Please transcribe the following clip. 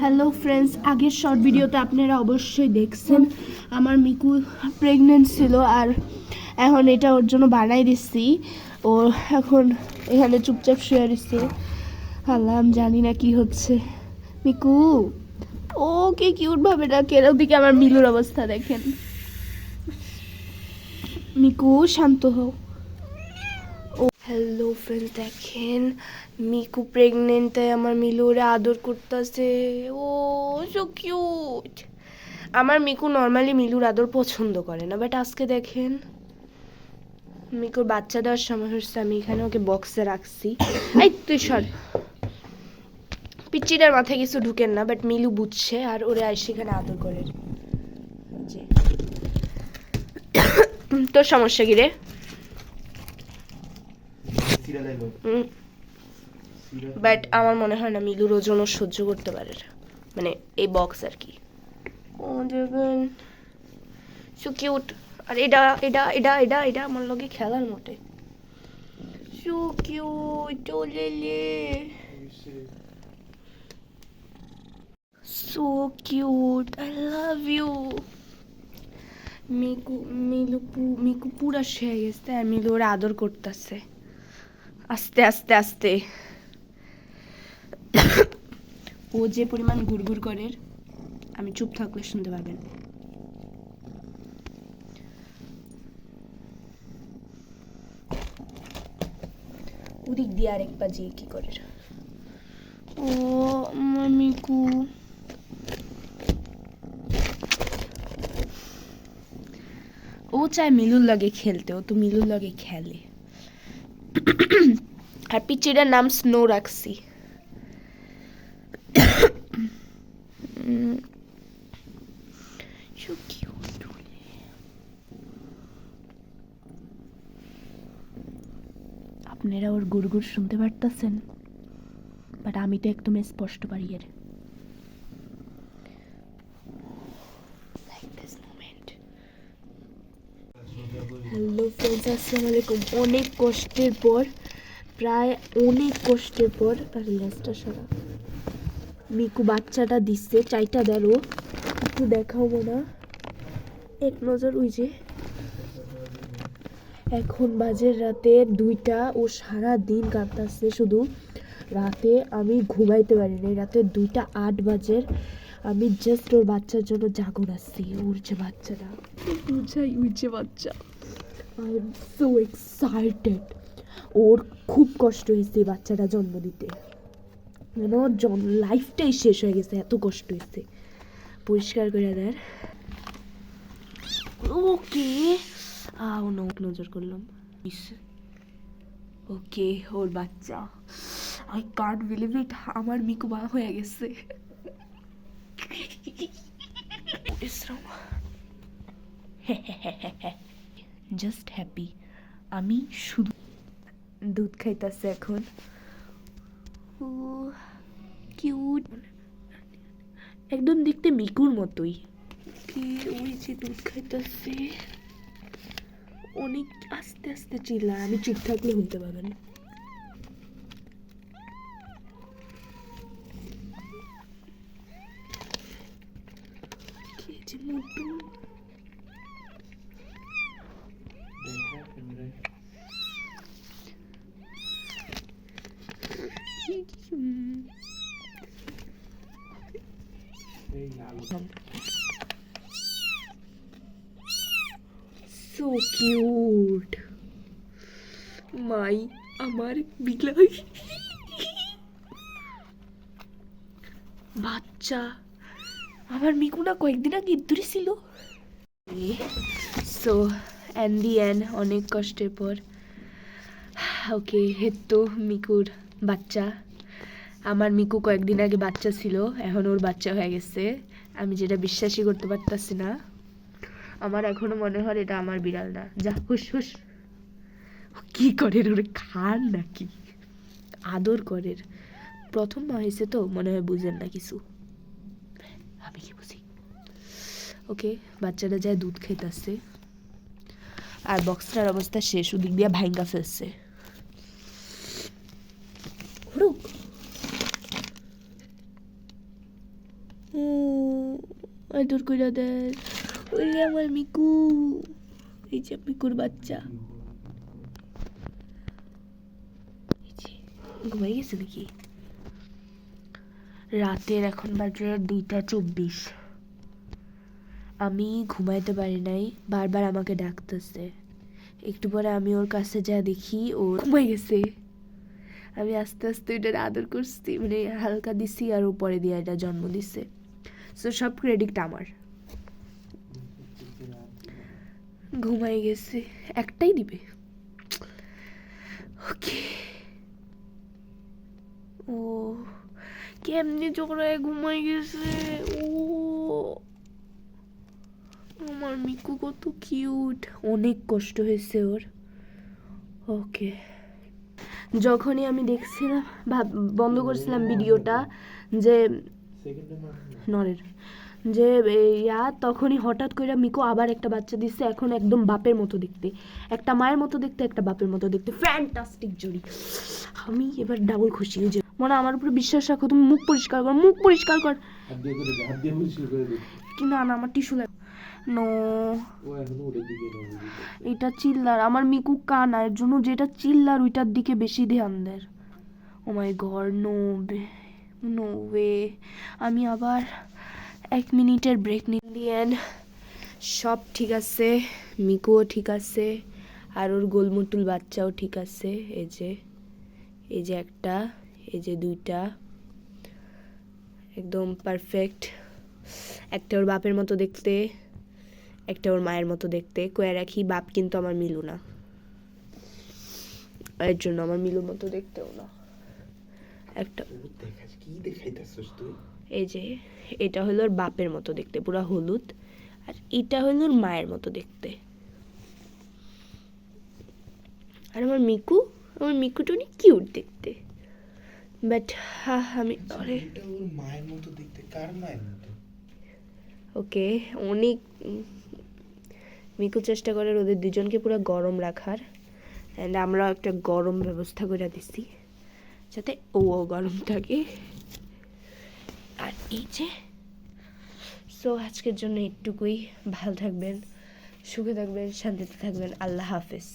Hello friends আগের short ভিডিওতে আপনারা অবশ্যই দেখছেন, আমার মিকু প্রেগনেন্ট ছিল আর এখন এটা ওর জন্য বানাই দিচ্ছি। ও এখন এখানে চুপচাপ শুয়ে দিচ্ছে আল্লাহ জানি না কি হচ্ছে। মিকু, ও কে কিউট ভাবে ডাকে ওদিকে আমার মিলুর অবস্থা দেখেন। মিকু, শান্ত হও। হ্যালো ফ্রেন্ডস দেখেন মিকু প্রেগনেন্ট তাই আমার মিলু ওরে আদর করতেছে ও সো কিউট আমার মিকু নর্মালি মিলুর আদর পছন্দ করে না বাট আজকে দেখেন। মিকুর বাচ্চা দেওয়ার সময় হচ্ছে আমি এখানে ওকে বক্সে রাখছি। এই তুই সর। পিচ্চিটার মাথায় কিছু ঢুকেন না বাট মিলু বুঝছে আর ওরে আইসে এখানে আদর করে। তোর সমস্যা কি রে? বাট আমার মনে হয় না মিলুর ওজন ও সহ্য করতে পারে। মানে এই বক্স আর কি। ও দেখবেন সো কিউট আর এটা এটা এটা এটা এটা আমার লগে খেলার মোটে so cute so cute I love you Miku Milu Miku পুরা শুয়ে গেছে আর মিলু ওরা আদর করতেছে। আস্তে আস্তে আস্তে। ও যে পরিমাণ গুড়গুড় করে, আমি চুপ থাকলে শুনতে পারবেন ওদিক দিয়ে আরেক বাজিয়ে কি করে? ও আমার মিকু ও চায় মিলুর লগে খেলতে, ও তো মিলুর লগে খেলে। আর পিচিটার নাম স্নো রাখছি। So cute. আপনারা ওর গুড়গুড় শুনতে পারতেছেন বাট আমি তো একদম স্পষ্ট পারি এর. হ্যালো ফ্রেন্ডস আসসালামু আলাইকুম অনেক কষ্টের পর, প্রায় অনেক কষ্টের পর, আর লেজটা সারা মিকু বাচ্চাটা দিচ্ছে চাইটা দেরো একটু দেখাও না। এক নজর ওই যে। এখন বাজে রাতে দুইটা ও সারা দিন কাটতেছে শুধু। রাতে আমি ঘুমাইতে পারি না রাতে দুইটা আট বাজের আমি জাস্ট ওর বাচ্চার জন্য জাগর আসছি যে বাচ্চাটা। ওই যে বাচ্চা। আই এম সো এক্সাইটেড ওর খুব কষ্ট হয়েছে বাচ্চাটা জন্ম দিতে। মানে জন্ম লাইফটাই শেষ হয়ে গেছে এত কষ্ট হয়েছে। পরিষ্কার করে দেয় ওকে আও নোট নজর করলাম। ওকে ওর বাচ্চা। আই কান্ট বিলিভ ইট আমার মিকু মা হয়ে গেছে। জাস্ট হ্যাপি আমি শুধু দুধ খাইতেছে এখন। কিউট একদম দেখতে মিকুর মতোই। কি ওই যে দুধ খাইতেছে। অনেক আস্তে আস্তে চিল্লায়। আমি চুপ থাকলে শুনতে পাবেন কি যে মোটু হুম। সো কিউট মাই আমার বিলাই বাচ্চা। আমার মিকুনা কয়েকদিন আগে ইদ্দুরি ছিল। সো অ্যান্ড দি এন্ড অনেক কষ্টের পর ওকে হেত্তো মিকুর বাচ্চা। আমার মিকু কয়েকদিন আগে বাচ্চা ছিল এখন ওর বাচ্চা হয়ে গেছে। আমি যেটা বিশ্বাসই করতে পারতাছি না, আমার এখনও মনে হয় এটা আমার বিড়াল না। যা হুস হুস কি করে ওরে খান নাকি? আদর করে প্রথম মা হয়েছে তো, মনে হয় বুঝেন না কিছু। আমি কি বুঝি? ওকে, বাচ্চাটা যায় দুধ খেতেছে আর বক্সটার অবস্থা শেষ, ওদিক দিয়ে ভাঙ্গা ফেলছে হুড়ুক ও আদর কইরা দেন ওই আমার মিকু এই যে মিকুর বাচ্চা ঘুমাই গেছে নাকি রাতের এখন বাজে দুইটা চব্বিশ আমি ঘুমাইতে পারি নাই বারবার আমাকে ডাকতেছে একটু পরে আমি ওর কাছে যা দেখি ও ঘুমাই গেছে আমি আস্তে আস্তে এটার আদর করছি মানে হালকা দিছি আর উপরে দিয়ে এটা জন্ম দিছে সো সব ক্রেডিট আমার। ঘুমাই গেছে, একটাই দিবে। ওকে ও, কেমনি চোখরায় ঘুমাই গেছে? ও। আমার মিকু কত কিউট অনেক কষ্ট হয়েছে ওর। ওকে যখনই আমি দেখছিলাম, ভাব, বন্ধ করছিলাম ভিডিওটা যে নরের। যে ইয়া তখনই হঠাৎ করে মিকু আবার একটা বাচ্চা দিচ্ছে এখন একদম বাপের মতো দেখতে। একটা মায়ের মতো দেখতে একটা বাপের মতো দেখতে। ফ্যান্টাস্টিক জুড়ি। আমি এবার ডাবল খুশি হয়ে যে। মনে আমার উপরে বিশ্বাস রাখো তুমি মুখ পরিষ্কার কর মুখ পরিষ্কার কর। কি না না আমার টিস্যু লাগে নো। এটা চিল্লার আমার মিকু কানা এর জন্য যেটা চিল্লার ওইটার দিকে বেশি ধ্যান দেয়। ও my god no no way আমি আবার এক মিনিটের ব্রেক নিন সব ঠিক আছে, মিকুও ঠিক আছে, আর ওর গোলমুটুল বাচ্চাও ঠিক আছে। এই যে এই যে একটা, এই যে দুইটা। একদম পারফেক্ট একটা ওর বাপের মতো দেখতে, একটা ওর মায়ের মতো দেখতে। কয়ে রাখি, বাপ কিন্তু আমার মিলু না। এর জন্য আমার মিলুর মতো দেখতেও না। একটা। কি দেখাইতাছস তুই? এই যে এটা হলো ওর বাপের মতো দেখতে পুরা হলুদ। আর এটা হলো ওর মায়ের মতো দেখতে। আর আমার মিকু আমার মিকুটা অনেক কিউট দেখতে। বাট হা আমি আরে ওর মায়ের মতো দেখতে কার মায়ের মতো? ওকে অনেক মিকু চেষ্টা করে ওদের দুজনকে পুরো গরম রাখার। অ্যান্ড আমরা একটা গরম ব্যবস্থা করে দিছি। যাতে ও গরম থাকে আর এই যে সো আজকের জন্য একটুকুই ভালো থাকবেন, সুখে থাকবেন, শান্তিতে থাকবেন। আল্লাহ হাফেজ।